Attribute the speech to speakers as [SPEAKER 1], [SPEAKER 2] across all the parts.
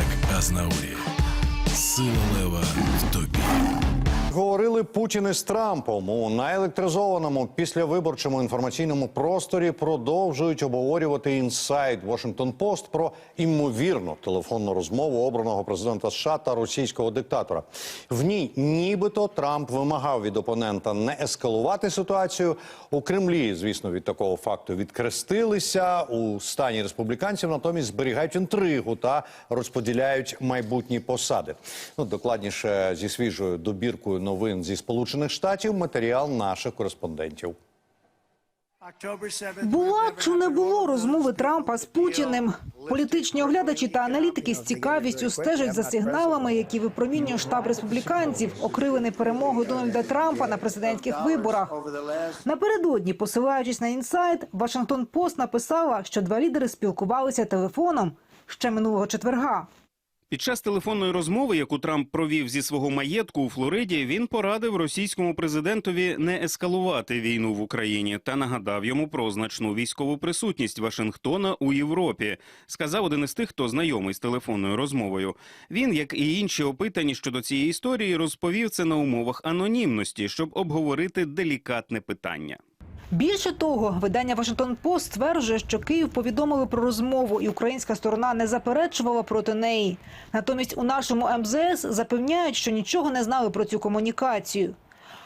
[SPEAKER 1] як Азнаурі. Сила лева в тобі.
[SPEAKER 2] Говорили Путін із Трампом у наелектризованому післявиборчому інформаційному просторі продовжують обговорювати інсайд Washington Post про імовірну телефонну розмову обраного президента США та російського диктатора. В ній нібито Трамп вимагав від опонента не ескалувати ситуацію. У Кремлі, звісно, від такого факту відкрестилися. У стані республіканців натомість зберігають інтригу та розподіляють майбутні посади. Ну докладніше зі свіжою добіркою новин зі Сполучених Штатів матеріал наших кореспондентів.
[SPEAKER 3] Була чи не було розмови Трампа з Путіним? Політичні оглядачі та аналітики з цікавістю стежать за сигналами, які випромінює штаб республіканців, окрилений перемогою Дональда Трампа на президентських виборах. Напередодні, посилаючись на інсайт, Вашингтон Пост написала, що два лідери спілкувалися телефоном ще минулого четверга.
[SPEAKER 4] Під час телефонної розмови, яку Трамп провів зі свого маєтку у Флориді, він порадив російському президентові не ескалувати війну в Україні та нагадав йому про значну військову присутність Вашингтона у Європі. Сказав один із тих, хто знайомий з телефонною розмовою. Він, як і інші опитані щодо цієї історії, розповів це на умовах анонімності, щоб обговорити делікатне питання.
[SPEAKER 3] Більше того, видання Вашингтон Пост стверджує, що Київ повідомили про розмову, і українська сторона не заперечувала проти неї. Натомість у нашому МЗС запевняють, що нічого не знали про цю комунікацію.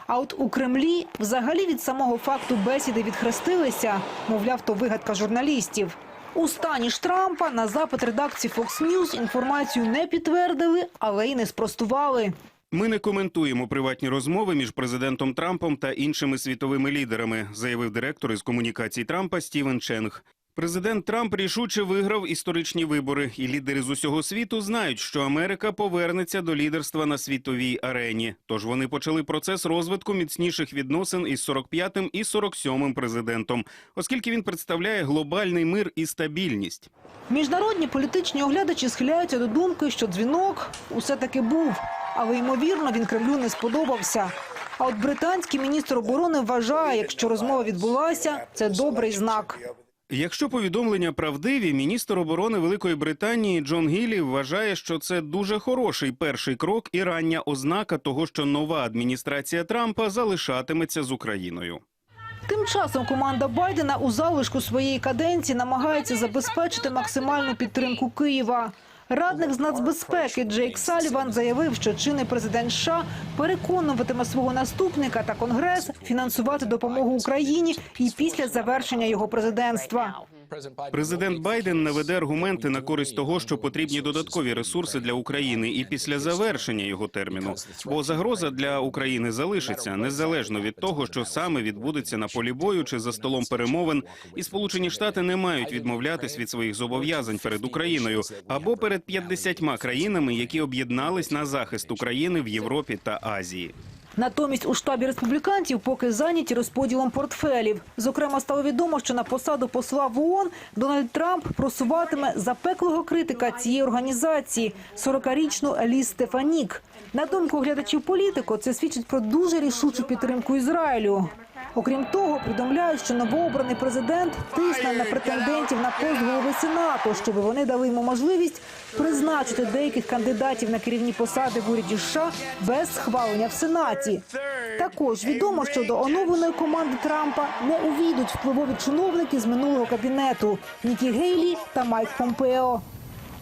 [SPEAKER 3] А от у Кремлі взагалі від самого факту бесіди відхрестилися, мовляв, то вигадка журналістів. У стані ж Трампа на запит редакції Fox News інформацію не підтвердили, але й не спростували.
[SPEAKER 4] Ми не коментуємо приватні розмови між президентом Трампом та іншими світовими лідерами, заявив директор із комунікацій Трампа Стівен Ченг. Президент Трамп рішуче виграв історичні вибори, і лідери з усього світу знають, що Америка повернеться до лідерства на світовій арені. Тож вони почали процес розвитку міцніших відносин із 45-м і 47-м президентом, оскільки він представляє глобальний мир і стабільність.
[SPEAKER 3] Міжнародні політичні оглядачі схиляються до думки, що дзвінок усе таки був, але ймовірно він Кремлю не сподобався. А от британський міністр оборони вважає, якщо розмова відбулася, це добрий знак.
[SPEAKER 4] Якщо повідомлення правдиві, міністр оборони Великої Британії Джон Гіллі вважає, що це дуже хороший перший крок і рання ознака того, що нова адміністрація Трампа залишатиметься з Україною.
[SPEAKER 3] Тим часом команда Байдена у залишку своєї каденції намагається забезпечити максимальну підтримку Києва. Радник з нацбезпеки Джейк Саліван заявив, що чинний президент США переконуватиме свого наступника та конгрес фінансувати допомогу Україні і після завершення його президентства.
[SPEAKER 4] Президент Байден наведе аргументи на користь того, що потрібні додаткові ресурси для України і після завершення його терміну. Бо загроза для України залишиться незалежно від того, що саме відбудеться на полі бою чи за столом перемовин. І Сполучені Штати не мають відмовлятись від своїх зобов'язань перед Україною або перед 50 країнами, які об'єднались на захист України в Європі та Азії.
[SPEAKER 3] Натомість у штабі республіканців поки зайняті розподілом портфелів. Зокрема, стало відомо, що на посаду посла в ООН Дональд Трамп просуватиме запеклого критика цієї організації – 40-річну Еліс Стефанік. На думку глядачів політико, це свідчить про дуже рішучу підтримку Ізраїлю. Окрім того, повідомляють, що новообраний президент тисне на претендентів на пост голови Сенату, щоб вони дали йому можливість призначити деяких кандидатів на керівні посади в уряді США без схвалення в Сенаті. Також відомо, що до оновленої команди Трампа не увійдуть впливові чиновники з минулого кабінету Нікі Гейлі та Майк Помпео.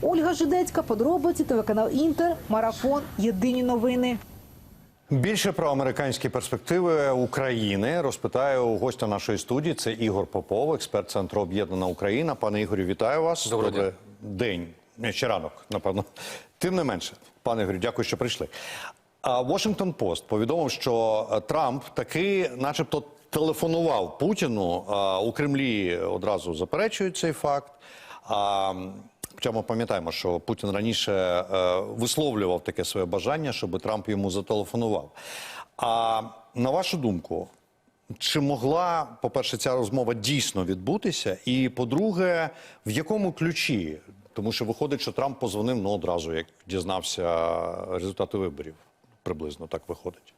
[SPEAKER 3] Ольга Жидецька, подробиці, телеканал Інтер, Марафон, Єдині новини.
[SPEAKER 2] Більше про американські перспективи України розпитаю у гостя нашої студії. Це Ігор Попов, експерт центру Об'єднана Україна. Пане Ігорю, вітаю вас. Добрий день. Не, Ще ранок, напевно. Тим не менше, пане Ігорю, дякую, що прийшли. Washington Post повідомив, що е, Трамп таки, начебто, телефонував Путіну. У Кремлі одразу заперечують цей факт. Хоча ми пам'ятаємо, що Путін раніше е, висловлював таке своє бажання, щоб Трамп йому зателефонував. А на вашу думку, чи могла, по-перше, ця розмова дійсно відбутися? І по-друге, в якому ключі? Тому що виходить, що Трамп позвонив ну, одразу, як дізнався результати виборів. Приблизно так виходить.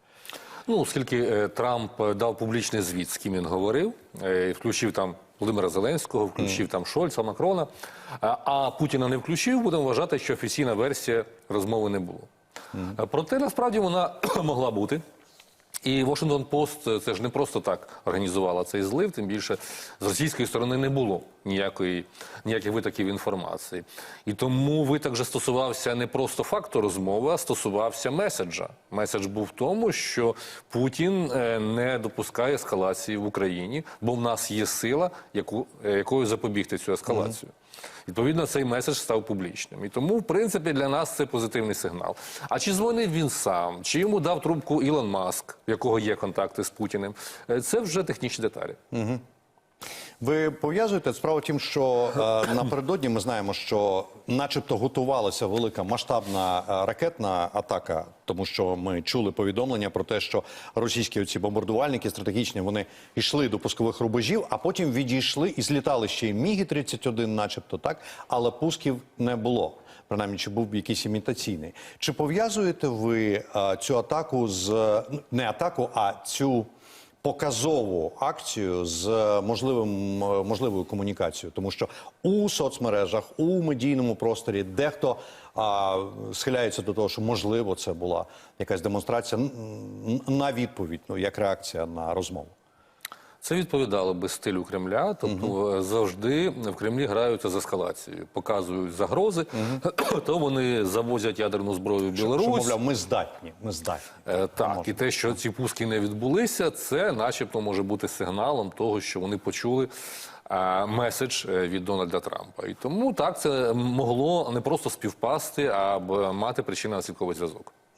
[SPEAKER 5] Ну, оскільки е, Трамп е, дав публічний звіт, з ким він говорив, е, і включив там Володимира Зеленського, включив там Шольца, Макрона, а, а Путіна не включив, будемо вважати, що офіційна версія розмови не було. Mm. Проте насправді вона могла бути. І Washington Post це ж не просто так організувала цей злив, тим більше з російської сторони не було ніякої, ніяких витоків інформації. І тому виток вже стосувався не просто факту розмови, а стосувався меседжа. Меседж був в тому, що Путін е, не допускає ескалації в Україні, бо в нас є сила, яку, е, якою запобігти цю ескалацію. Відповідно, цей меседж став публічним. І тому, в принципі, для нас це позитивний сигнал. А чи дзвонив він сам, чи йому дав трубку Ілон Маск, в якого є контакти з Путіним, Е, це вже технічні деталі.
[SPEAKER 2] Ви пов'язуєте справа в тім, що е, напередодні ми знаємо, що, начебто, готувалася велика масштабна е, ракетна атака, тому що ми чули повідомлення про те, що російські оці бомбардувальники стратегічні вони йшли до пускових рубежів, а потім відійшли і злітали ще й міги 31 начебто так, але пусків не було. Принаймні, чи був якийсь імітаційний. Чи пов'язуєте ви е, цю атаку з не атаку, а цю показову акцію з е, можливим е, можливою комунікацією, тому що у соцмережах, у медійному просторі дехто а, схиляється до того, що можливо це була якась демонстрація на відповідь, ну як реакція на розмову.
[SPEAKER 5] Це відповідало би стилю Кремля. Тобто е, завжди в Кремлі граються з ескалацією, показують загрози, то вони завозять ядерну зброю в
[SPEAKER 2] Що,
[SPEAKER 5] Білорусь.
[SPEAKER 2] що, мовляв, ми здатні, ми здатні.
[SPEAKER 5] Е, Так,
[SPEAKER 2] Можна.
[SPEAKER 5] і те, що ці пуски не відбулися, це начебто може бути сигналом того, що вони почули е, меседж е, від Дональда Трампа. І тому так це могло не просто співпасти, а мати причинно-наслідковий зв'язок.